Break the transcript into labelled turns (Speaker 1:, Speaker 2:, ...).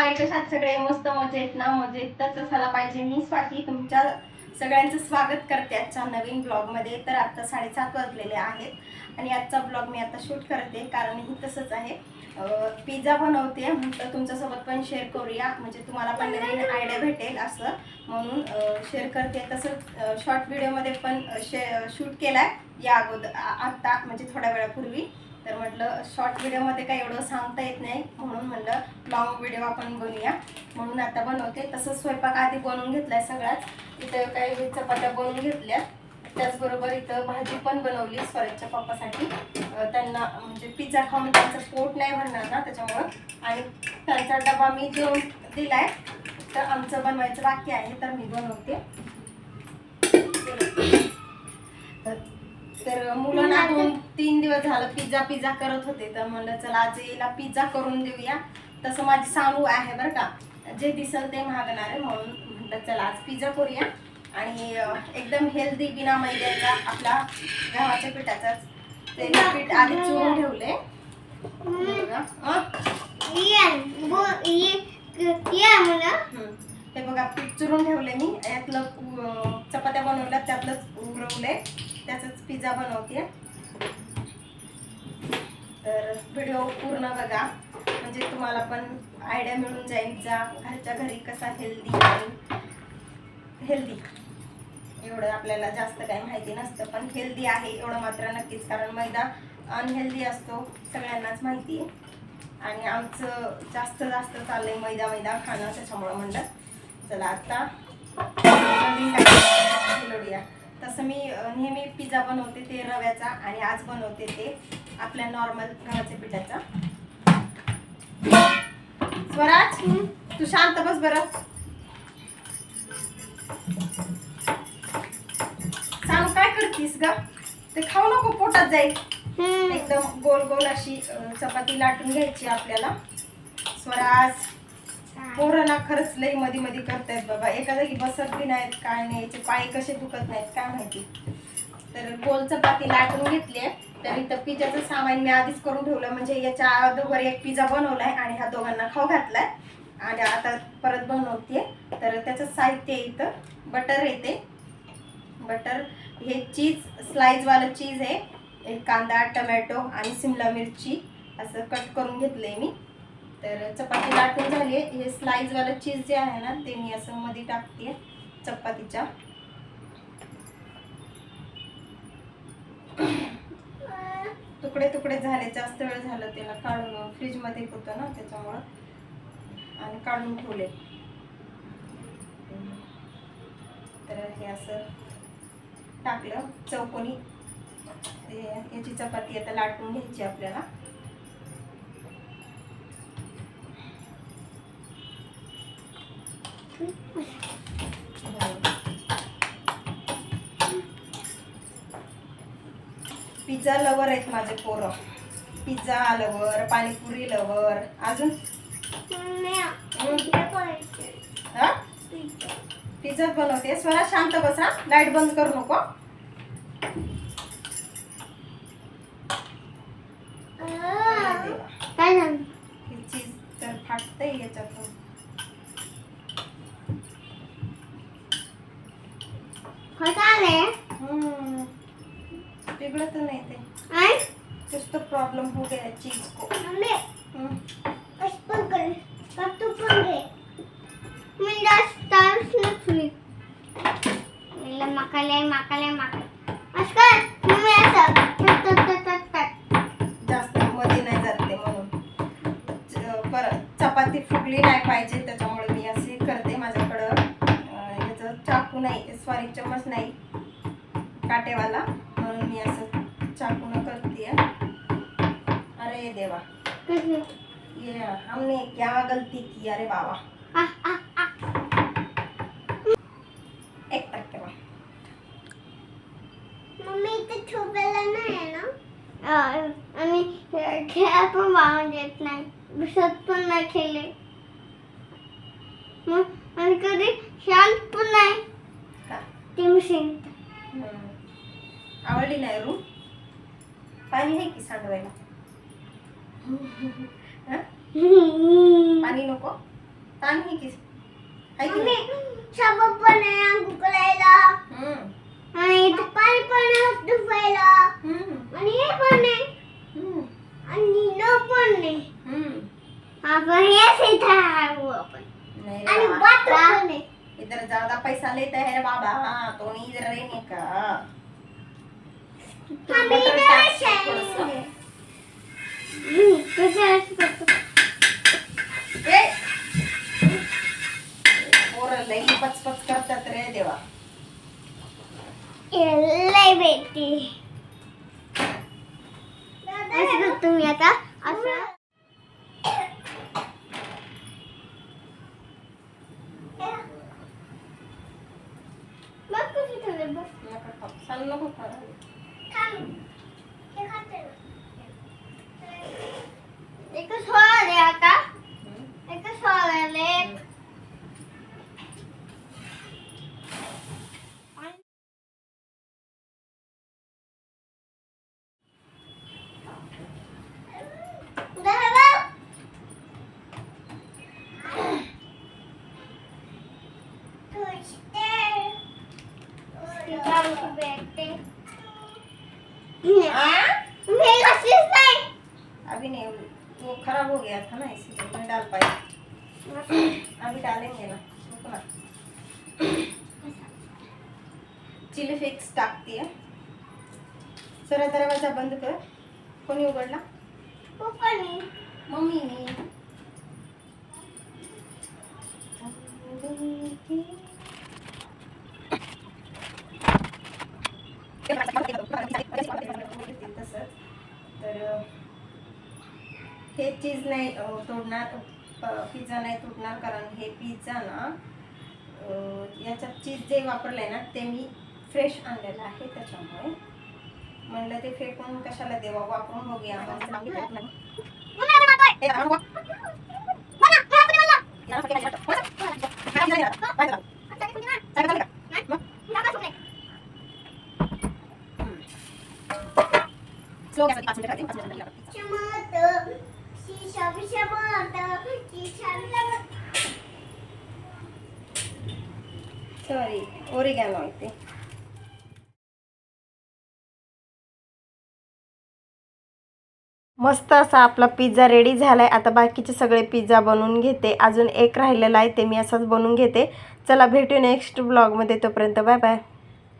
Speaker 1: हाय कशात सगळे मस्त मजेत ना मजेत तर तसाला पाहिजे. मी स्वाती तुमच्या सगळ्यांचं स्वागत करते आजच्या नवीन ब्लॉगमध्ये. तर आत्ता साडेसात वाजलेले आहेत आणि आजचा ब्लॉग मी आता शूट करते कारण ही तसंच आहे. पिझ्झा बनवते म्हटलं तुमच्यासोबत पण शेअर करूया. म्हणजे तुम्हाला पण नवीन आयडिया भेटेल असं. म्हणून शेअर करते. तसंच शॉर्ट व्हिडिओमध्ये पण शे शूट केला आहे या अगोदर आत्ता म्हणजे थोड्या वेळापूर्वी. तर म्हटलं शॉर्ट व्हिडिओमध्ये काही एवढं सांगता येत नाही. म्हणून म्हटलं लॉंग व्हिडिओ आपण बनवूया. म्हणून आता बनवते. तसंच स्वयंपाक आधी बनवून घेतलाय सगळ्यात इथं काही चपात्या बनवून घेतल्या. त्याचबरोबर इथं भाजी पण बनवली स्वराजच्या पप्पासाठी. त्यांना म्हणजे पिझ्झा खाऊन त्यांचं पोट नाही भरणार ना त्याच्यामुळं. आणि त्यांचा डबा मी जो दिलाय. तर आमचं बनवायचं बाकी आहे तर मी बनवते. तर- तर मुलं ना दोन तीन दिवस झालं पिझ्झा पिझ्झा करत होते तर म्हणलं चला आज याला पिझ्झा करून देऊया. तसं माझी चालू आहे बरं का. जे दिसल ते मागणार आहे म्हणून म्हटलं चला आज पिझ्झा करूया. आणि एकदम हेल्दी बिना मैद्याचा आपला गव्हाच्या पिठाचाच ते पीठ आधी चुरून ठेवले. हे बघा. हे पीठ चुरून ठेवले मी. यातलं चपात्या बनवल्या त्यातलंच उरवलंय त्याचाच पिझ्झा बनवते तर व्हिडिओ पूर्ण बघा. म्हणजे तुम्हाला पण आयडिया मिळून जाईल जा. घरच्या घरी कसा हेल्दी आणि हेल्दी एवढं आपल्याला जास्त काही माहिती नसतं पण हेल्दी आहे एवढं मात्र नक्कीच. कारण मैदा अनहेल्दी असतो सगळ्यांनाच माहिती आहे. आणि आमचं जास्त जास्त चाललंय मैदा मैदा खाणं त्याच्यामुळं म्हणलं. चला आता तसं मी नेहमी पिझ्झा बनवते ते रव्याचा आणि आज बनवते ते आपल्या नॉर्मल गव्हाच्या पिठाचा. स्वराज तू शांत बस बरं. सांग काय करतीस ग? ते खाऊ नको पोटात जाईल एकदम गोल गोल अशी चपाती लाटून घ्यायची आपल्याला. स्वराज पोरं ना खरंच लई मधी मध्ये करतायत बाबा. एका जागी बसत बी नाहीत काय नाही याचे पाय कसे दुखत नाहीत काय माहिती. तर गोल चपाती लाटून घेतली. तर इथं पिझ्झाचं सामान मी आधीच करून ठेवलं. म्हणजे याच्या अगोदर एक पिझ्झा बनवलाय आणि ह्या दोघांना खाऊ घातलाय. आणि आता परत बनवते. तर त्याचं साहित्य इथं. बटर येते बटर. हे चीज स्लाईजवालं चीज आहे. एक कांदा टमॅटो आणि सिमला मिरची असं कट करून घेतलंय मी. तर चपाती लाटून झाली आहे. हे स्लाईजवालं चीज जे आहे ना ते मी असं मध्ये टाकते चपातीच्या. तुकडे तुकडे झाले जास्त वेळ झालं त्याला काढून फ्रीजमध्ये होतं ना त्याच्यामुळं. आणि काढून ठेवले. तर हे असं टाकलं. चौकोनी याची चपाती आता लाटून घ्यायची आपल्याला. पिझ्झा लवर आहेत माझे पोरं. पिझ्झा लवर पाणीपुरी लवर अजून? हा? पिझ्झा बनवते स्वरा शांत बसा लाइट बंद करू नको अरे देवा. ही चीज तर फाटतंय याच्यातून बिघडत नाही ते. कुछ तो प्रॉब्लम हो गया चीज को हम्म.
Speaker 2: Makalay, makalay, makalay. Askar,
Speaker 1: चाकू नाही सॉरी चम्मच नाही. काटेवाला म्हणून मी असं चाकून करते अरे देवा. ये हमने क्या गलती की? अरे बाबा. एक टक्के
Speaker 2: मम्मी इथे ठेवलेला नाही आहे ना आणि खेळा पण वाहून देत नाही. दिसत पण नाही खेळले. मग आणि कधी? शांत पण नाही
Speaker 1: का? हम्म. आवडली नाही रूम पाणी आहे की सांडवायला हं? पाणी नको ही की
Speaker 2: साबण पण आहे अंघोळ करायला
Speaker 1: हम्म
Speaker 2: आणि पाणी पण आहे धुवायला
Speaker 1: हम्म
Speaker 2: आणि हे पण आहे
Speaker 1: हम्म
Speaker 2: आणि न पण आहे
Speaker 1: हम्म
Speaker 2: आपण इथं आहे आपण
Speaker 1: नहीं
Speaker 2: आणि
Speaker 1: रे बाबा.
Speaker 2: बाथरूम पण आहे
Speaker 1: इधर ज्यादा पैसा लेता है रे बाबा तो नहीं इधर रहने का
Speaker 2: मम्मी
Speaker 1: बटर
Speaker 2: इधर
Speaker 1: टाक
Speaker 2: आहे.
Speaker 1: थोडंसं.
Speaker 2: हम्म, कसं असं करतो?
Speaker 1: ए! पोरं लई पचपच करतात रे देवा
Speaker 2: हे लय बेटी असं करतो मी आता असं बघ कशी ठेवले बघ
Speaker 1: नका खाऊ. सांग नको खाऊ.
Speaker 2: एकच फळ दे आता
Speaker 1: हम्म.
Speaker 2: एकच फळ आले
Speaker 1: हाँ?
Speaker 2: मैं कशीच नाही
Speaker 1: अभी नहीं वो खराब हो गया था ना इसीलिए नहीं डाल पाए अभी डालेंगे ना रुको चिली फ्लेक्स टाकते सर दरवाजा बंद कर कोणी उघडला
Speaker 2: पप्पानी
Speaker 1: मम्मीने तसंच तर हे चीज नाही तोडणार पिझ्झा नाही तुटणार कारण हे पिझ्झा ना याच्यात चीज जे वापरलंय ना ते मी फ्रेश आणलेलं आहे त्याच्यामुळे म्हणलं ते फेकून कशाला देवा वापरून बघूया आपण चांगली भेट नाही. ए, आपण वा- याला फक्त नाही वाटत. वळसा. नाही, नाही, नाही. बाहेर जा. चालेल, चालेल का? मग? हम्म. पाच मिनिटं पाच मिनिटं सॉरी ओरिगॅनो आहे ते मस्त असा आपला पिझ्झा रेडी झालाय. आता बाकीचे सगळे पिझ्झा बनवून घेते. अजून एक राहिलेला आहे ते मी असाच बनवून घेते. चला भेटू नेक्स्ट ब्लॉगमध्ये तोपर्यंत बाय बाय